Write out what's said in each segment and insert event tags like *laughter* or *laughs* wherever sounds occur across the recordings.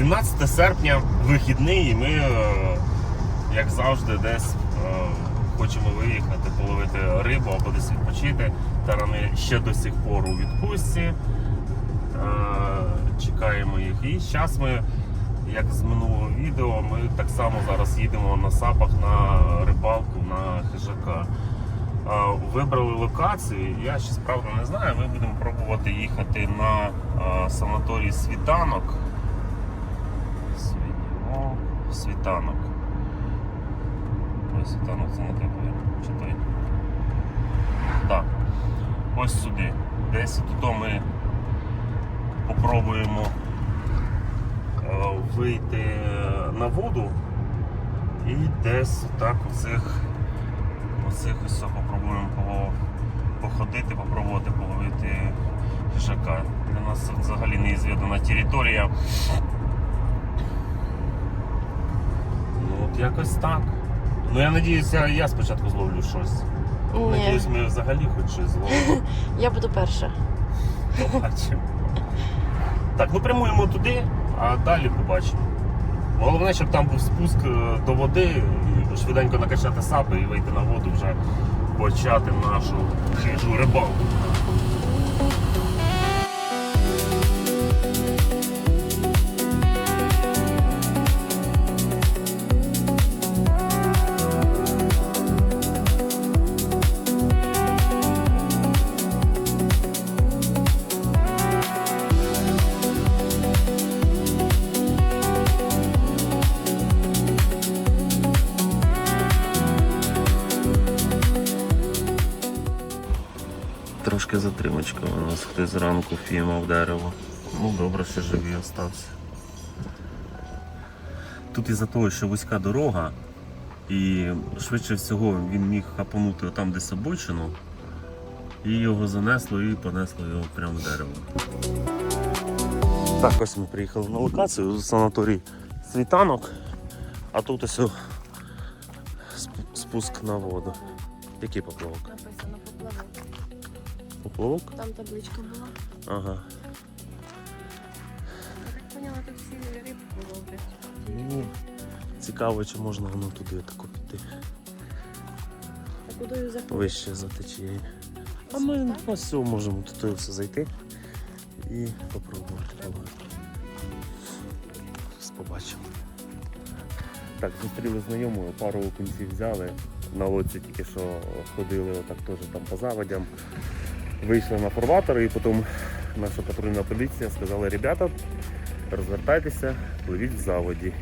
17 серпня, вихідний, і ми, е, як завжди, десь е, хочемо виїхати, половити рибу або десь відпочити. Тарани ще до сих пор у відпустці. Е, Чекаємо їх. І зараз ми, як з минулого відео, ми так само зараз їдемо на сапах на рибалку на хижака. Вибрали локацію. Я ще справді не знаю. Ми будемо пробувати їхати на санаторій світанок. Світанок. Ой, світанок це не той, чи той. Так. Ось сюди. Десь тут ми попробуємо е, вийти на воду і десь так оцих оцих ось попробуємо походити, попробувати половити хижака. Для нас це взагалі неізвідана територія. Ну от якось так. Ну я надіюся, я спочатку зловлю щось. Ні, Надіюсь, ми взагалі хоч щось зловимо. *laughs* я буду перша. Побачимо. Так, ну прямуємо туди, а далі побачимо. Головне, щоб там був спуск е, до води, швиденько накачати сапи і вийти на воду вже почати нашу хижу рибалку. Трошки у нас хтось зранку впіймав дерево. Ну добре, що живий остався. Тут із-за того, що вузька дорога, і швидше всього він міг хапанути там десь обочину, і його занесло і понесло його прямо в дерево. Так, ось ми приїхали на локацію, санаторій світанок, а тут ось спуск на воду. Який поплавок? Написано поплавок. Поплавок? Там табличка була. Ага. Я так поняла, тут всі рибку ловлять. Ну, цікаво, чи можна воно туди тако піти. А куди заходити? Вище за течією. А ми ось цього можемо тут все зайти і попробувати половити. Побачимо. Так, зустріли знайомого, пару окунців взяли. На лодці тільки що ходили отак теж там по заводям. Вийшли на фарватер і потім наша патрульна поліція сказала, ребята, розвертайтеся, пливіть в заводі.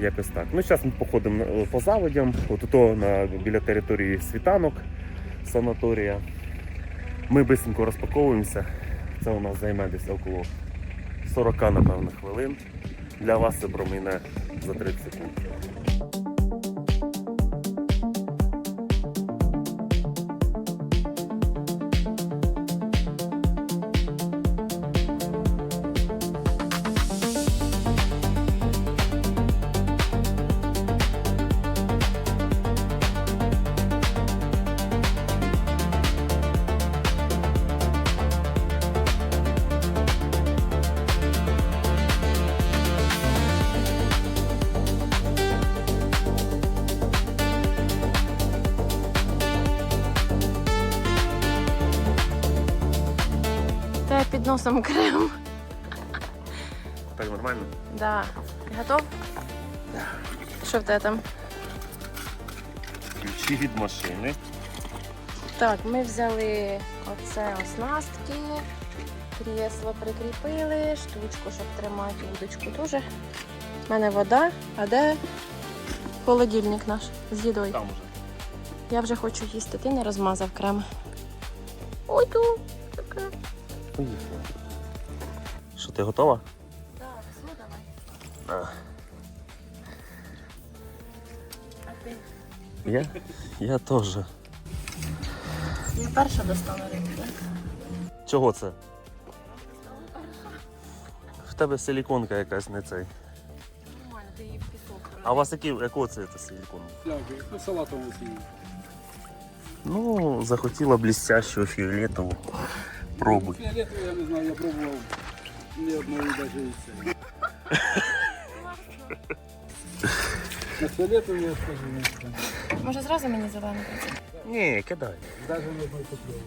Якось так. Ну, зараз ми походимо по заводям, от ото на, біля території світанок санаторія. Ми швидко розпаковуємося. Це у нас займе десь около 40, напевно, хвилин. Для вас це промине за 30 секунд. Носом крем. Так нормально? Да. Ти готов? Що в тебе там? Ключі від машини. Так, ми взяли оце оснастки, крісло прикріпили, штучку, щоб тримати удочку дуже. У мене вода, а де холодильник наш з їдою? Там уже. Я вже хочу їсти, ти не розмазав крем. Ой, тут таке. Поїхали. Що ти готова? Так, все, давай. А, А ти? я? Я теж. Я перша достану рибу, так? Чого це? В тебе силіконка якась не цей. Нормально, ти її в пісок. А у вас які, якого це, силікон? Дякую. Ну, усім. Ну, захотіла блістящого фіолетового. Пробуй. Фіолетовий, я не знаю, я пробував ні одної навіть і це. На фиолетовый я скажу, не знаю. Може зразу мені зелену? Ні, кидай. Даже не знаю, попробую.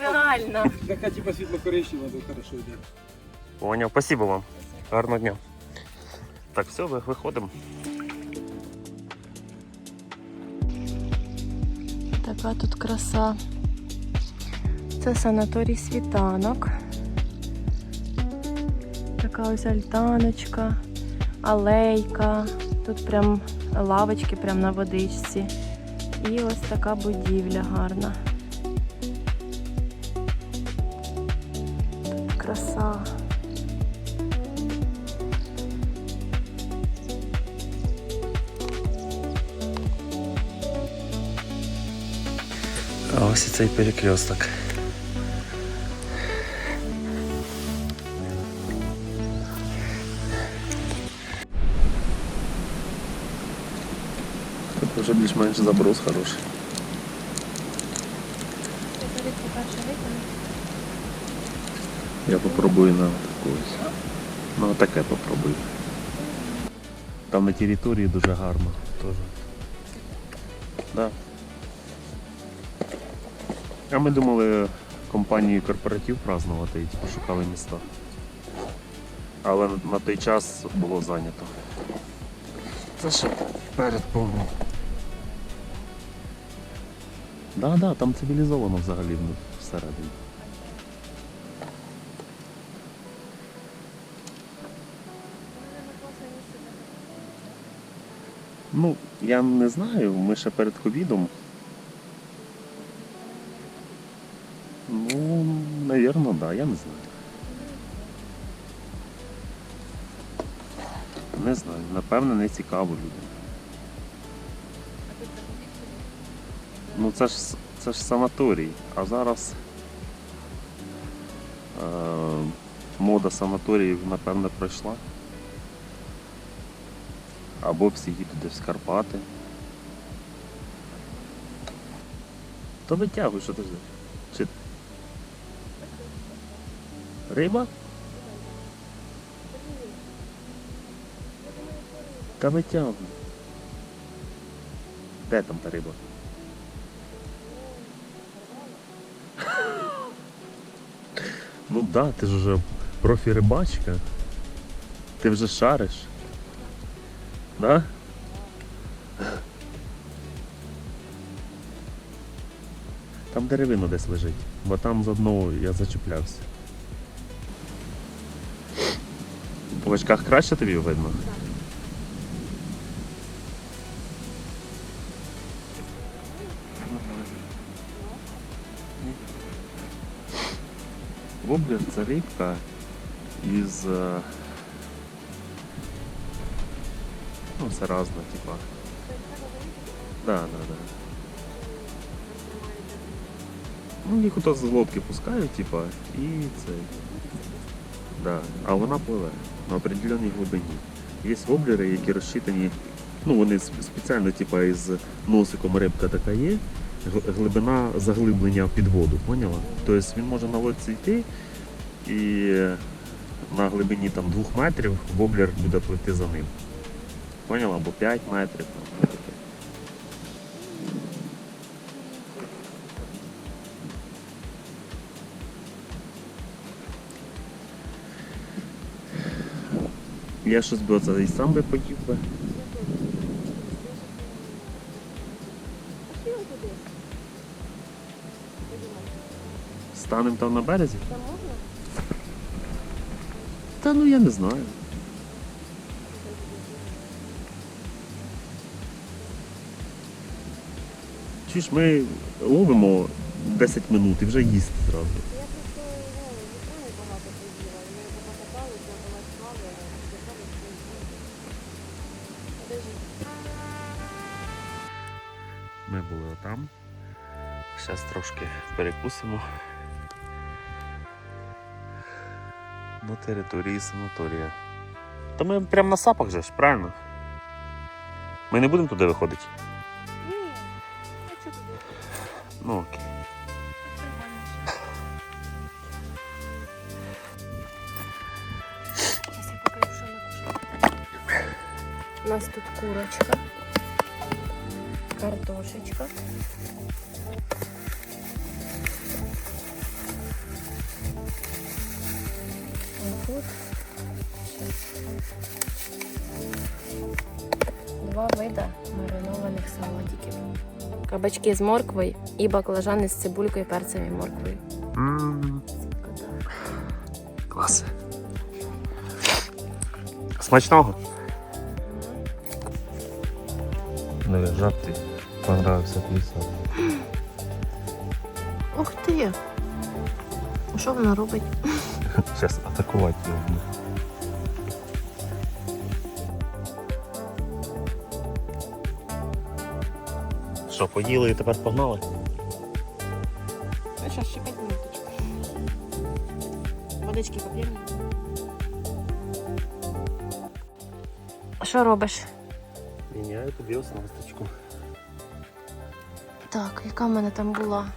Реально. Така типа світло-коричнева, то хорошо йде. Поняв, спасибо вам. Гарного дня. Так, все, ви- виходимо. Така тут краса. Це санаторій світанок. Така ось альтаночка, алейка. Тут прям лавочки прям на водичці. І ось така будівля гарна. Тут краса. А ось і цей перекресток. Вже заброс хороший. Я попробую на таку ось. Ну, таке попробую. Там на території дуже гарно теж. Да. А ми думали компанію корпоратив празднувати і типу, шукали міста. Але на той час було зайнято. Це ще перед повним. Да, да, там цивілізовано взагалі всередині. Ну, я не знаю, ми ще перед ковідом. Ну, навірно, да, я не знаю. Не знаю, напевно, не цікаво людям. Ну це ж це ж санаторій, а зараз е, мода санаторіїв, напевно, пройшла. Або всі їдуть десь в Карпати. То витягуй, що ти ждеш? Чи... Риба? Та витягуй. Де там та риба? Ну да, ти ж вже профі-рибачка. Ти вже шариш. Да? Там деревина десь лежить, бо там з одного я зачеплявся. По очках краще тобі видно? Воблер це рибка із. е, Ну, це разно, типа. Да, да, да. Ну, їх ото з лодки пускають, типа, і це. Да. А вона пливе на определеній глибині. Є воблери, які розчитані, ну вони спеціально, типа, із носиком рибка така є, глибина заглиблення під воду, поняла? Тобто він може на лодці йти і на глибині там двох метрів воблер буде плити за ним. Поняла? Або 5 метрів. Я щось би оце і сам би поїв би. Станем там на березі? Та ну я не знаю. Чи ж ми ловимо 10 минут і вже їсти зразу. Я просто не багато поділа, і ми покаталися, була слава, Ми були там. Зараз трошки перекусимо. На території санаторія. Та ми прямо на сапах же ж, правильно? Ми не будемо туди виходити? Ні, а чого туди? Ну окей. Два вида маринованих салатиків. Кабачки з морквою і баклажани з цибулькою, перцем і морквою. Клас. Смачного. Не жарти. Понравився твій салат. Ух ти! Що вона робить? Зараз атакувати його. Що, поїли і тепер погнали? А зараз ще 5 минуточок. Водички поп'ємо. Що робиш? Міняю тобі оснасточку. Так, яка в мене там була?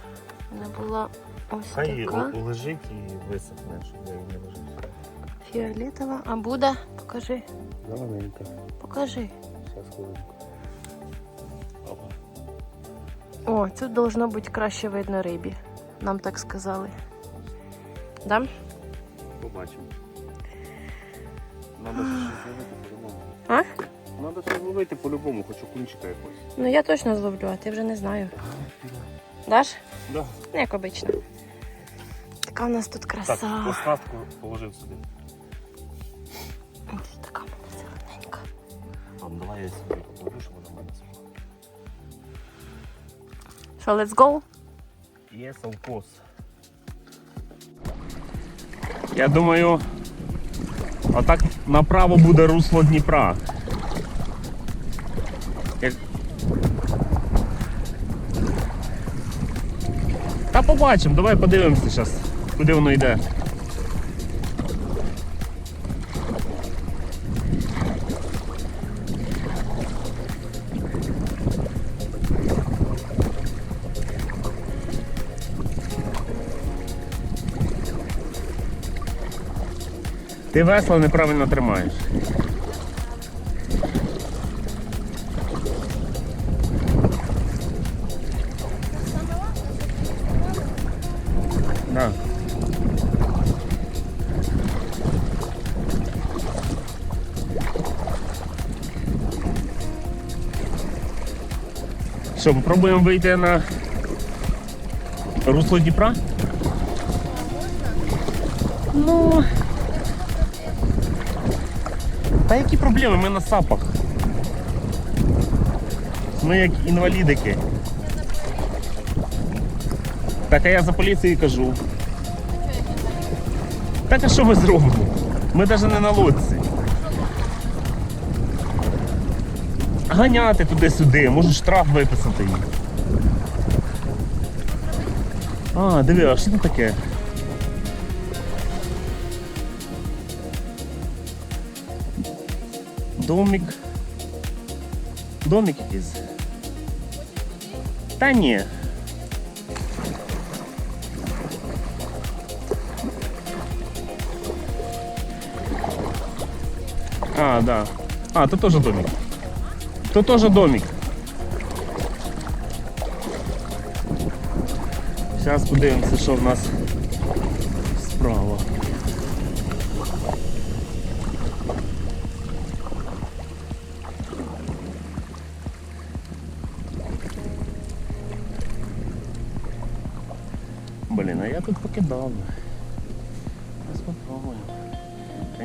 Мене була ось Хай така лежить і висохне, щоб я її не лежить. фіолетова. А буде? Покажи. Зелененька. Покажи. Зараз хвилинку. О, тут должно бути краще видно рибі. Нам так сказали. Да? Побачимо. Надо щось ловити по-любому. А? Надо щось ловити по-любому, хочу кунчика якось. Ну я точно зловлю, а ти вже не знаю. Даш? Да. Ну, як обично. Така у нас тут Так, краса. оснастку положив сюди. Що, let's go? Yes, of course. Я думаю, отак направо буде русло Дніпра. Та побачимо, давай подивимося зараз, куди воно йде. Ти весло неправильно тримаєш. Да. Що, попробуємо вийти на русло Дніпра? Ну. Та які проблеми? Ми на сапах. Ми як інвалідики. Так а я за поліцією кажу. Так а що ми зробимо? Ми навіть не на лодці. Ганяти туди-сюди, можуть штраф виписати. А, диви, а що це таке? Домик. Домик якийсь. Та ні. А, да. А, то тоже домик. То тоже домик. Зараз подивимося, що в нас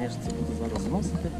Звісно, це буду зараз зносити.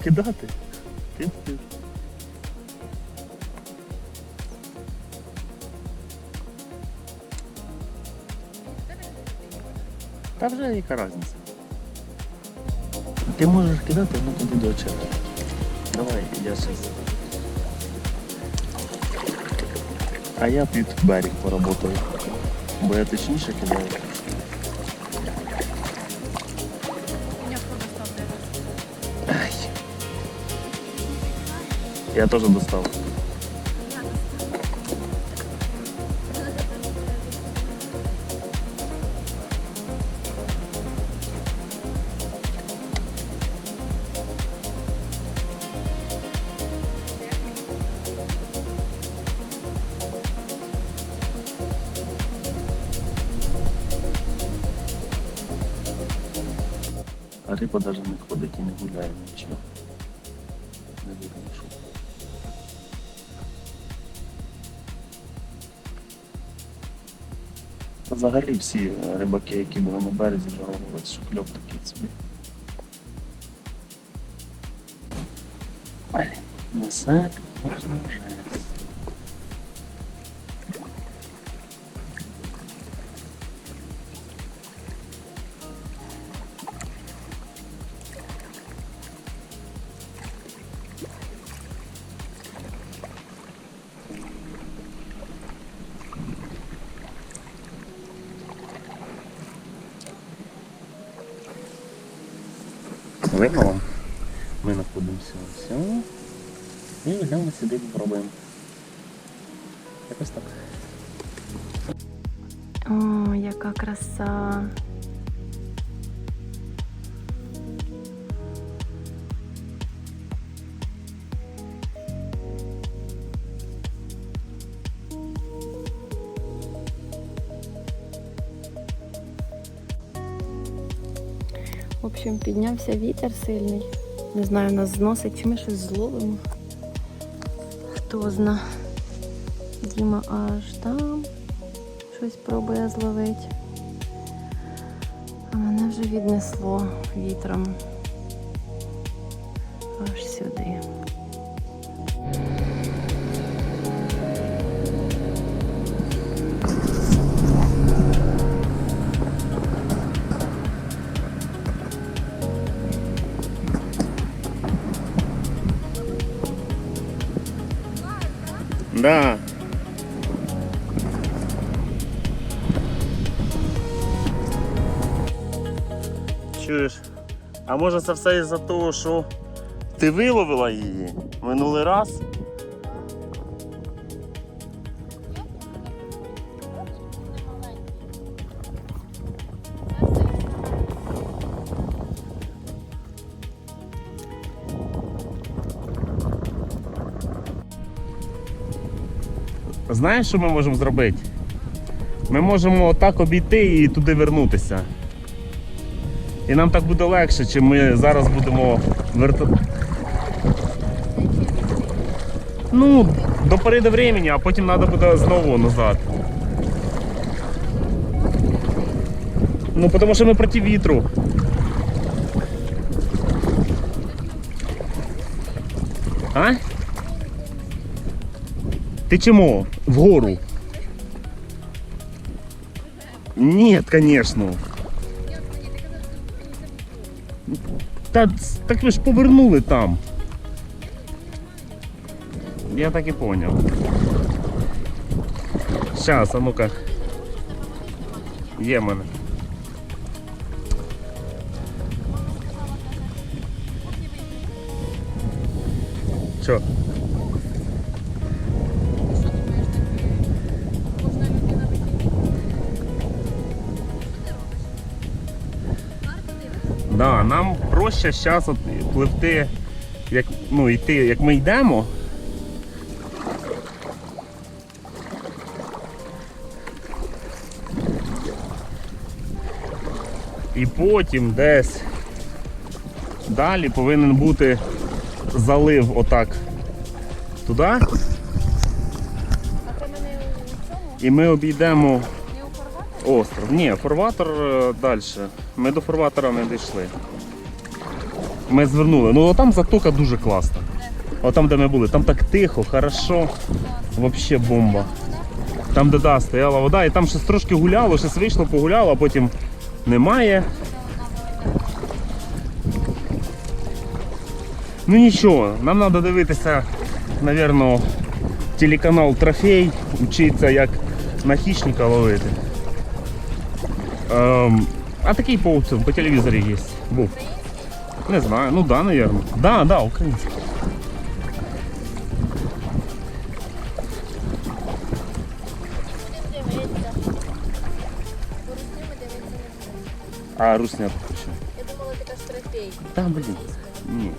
Покидати. Тип-тип. Та вже яка різниця. Ти можеш кидати, ну туди до очей. Давай, я зараз. А я під берег поработаю. Бо я точніше кидаю. Я теж достав. А риба навіть не ходить не гуляє нічого. Не видно. Взагалі всі рибаки, які були на березі, жалувалися, що кльов такий собі. Несе, можна вже. Видно? Ми знаходимося ось. І йдемо сюди попробуємо. Якось так. О, яка краса. Общем, піднявся вітер сильний. Не знаю, нас зносить, чи ми щось зловимо. Хто зна. Діма аж там щось пробує зловити. А мене вже віднесло вітром. Може це все із-за того, що ти виловила її минулий раз? Знаєш, що ми можемо зробити? Ми можемо отак обійти і туди вернутися. І нам так буде легше, чим ми зараз будемо верта... Ну, до пори до времени, а потім треба буде знову назад. Ну, тому що ми проти вітру. А? Ты чему? В гору? Нет, конечно. Та, так ви ж повернули там. Я так і поняв. Щас, а ну-ка. Є мене. Чо? Да, нам проще зараз от пливти, як, ну, йти, як ми йдемо. І потім десь далі повинен бути залив отак туди. А? І ми обійдемо остров. Ні, фарватер далі. Ми до фарватера не дійшли. Ми звернули. Ну там затока дуже класна. От там, де ми були, там так тихо, хорошо. Вообще бомба. Там, де да, стояла вода, і там щось трошки гуляло, щось вийшло, погуляло, а потім немає. Ну нічого, нам треба дивитися, напевно, телеканал Трофей, вчитися, як на хищника ловити. Ем, а такий по, по телевізорі є. Був. Не знаю, ну да, наверное. Да, да, український. А русня хочу. Я думала, ти кажеш трофей. Та блін. Ні.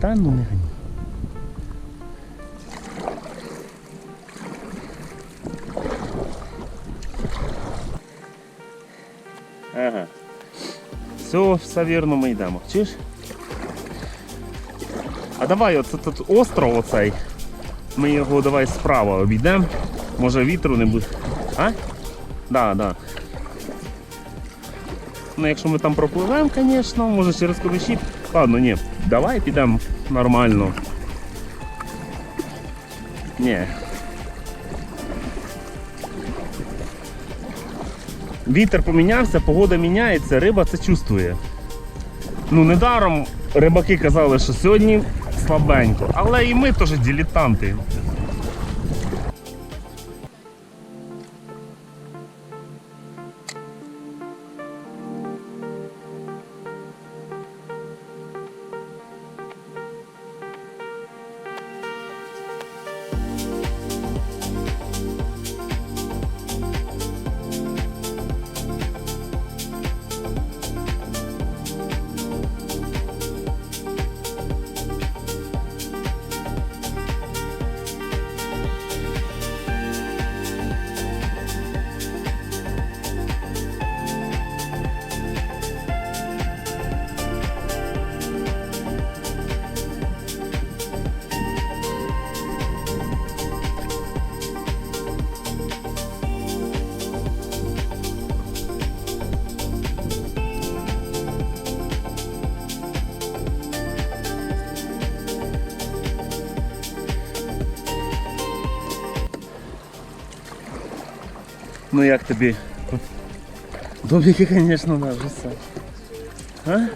Та ну не Все, вірно, ми йдемо. Чуєш? А давай оце тут остров оцей. Ми його давай справа обійдемо. Може вітру не буде. А? Да, да. Ну, якщо ми там пропливемо, звісно, може через ковичі. Ладно, ні, давай підемо нормально. Ні. Вітер помінявся, погода міняється, риба це чувствує. Ну, недаром рибаки казали, що сьогодні слабенько, але і ми теж дилетанти. Ну як тобі? Домики, звісно, вже все. А?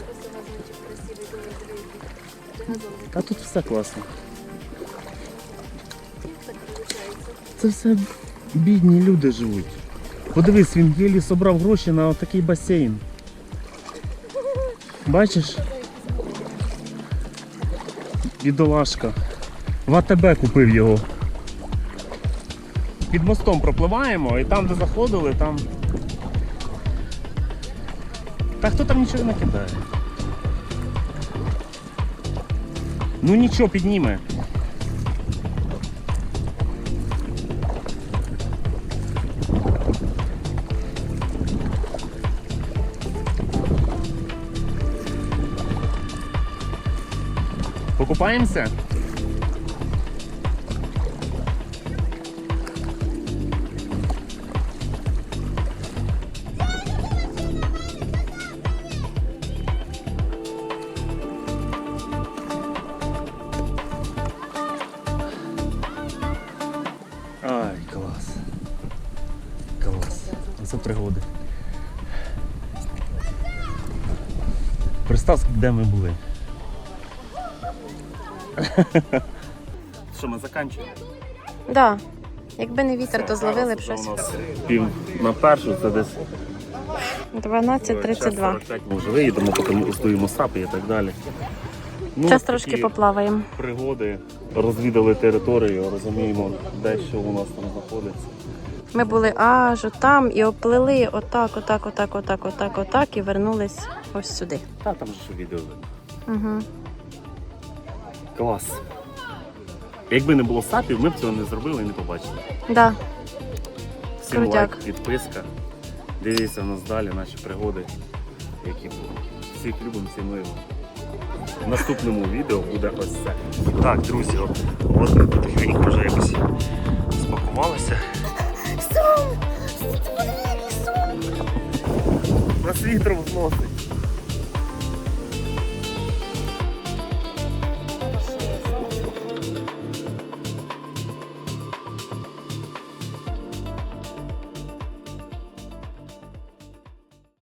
Та тут все класно. Це все бідні люди живуть. Подивись, він єлі собрав гроші на такий басейн. Бачиш? Бідолашка. В АТБ купив його. Під мостом пропливаємо і там, де заходили, там. Та хто там нічого не кидає? Ну нічого підніме. Покупаємося? Де ми були. Що, ми закінчуємо? Да. Якби не вітер, то зловили б щось. У нас пів на першу, це десь 12.32. 45 ми вже виїдемо, потім устуємо сапи і так далі. Ну, Зараз такі трошки поплаваємо. Пригоди, розвідали територію, розуміємо, де що у нас там знаходиться. Ми були аж там і оплили отак, отак, отак, отак, отак, отак і вернулись ось сюди. Та там ще відео видно. Угу. Клас. Якби не було сапів, ми б цього не зробили і не побачили. Да. Всім Крутяк. лайк, підписка. Дивіться в нас далі наші пригоди, які будуть. Всіх любимо, цінуємо. В наступному відео буде ось це. Так, друзі, от, от ми потихеньку вже якось спакувалися. Нас вітром зносить.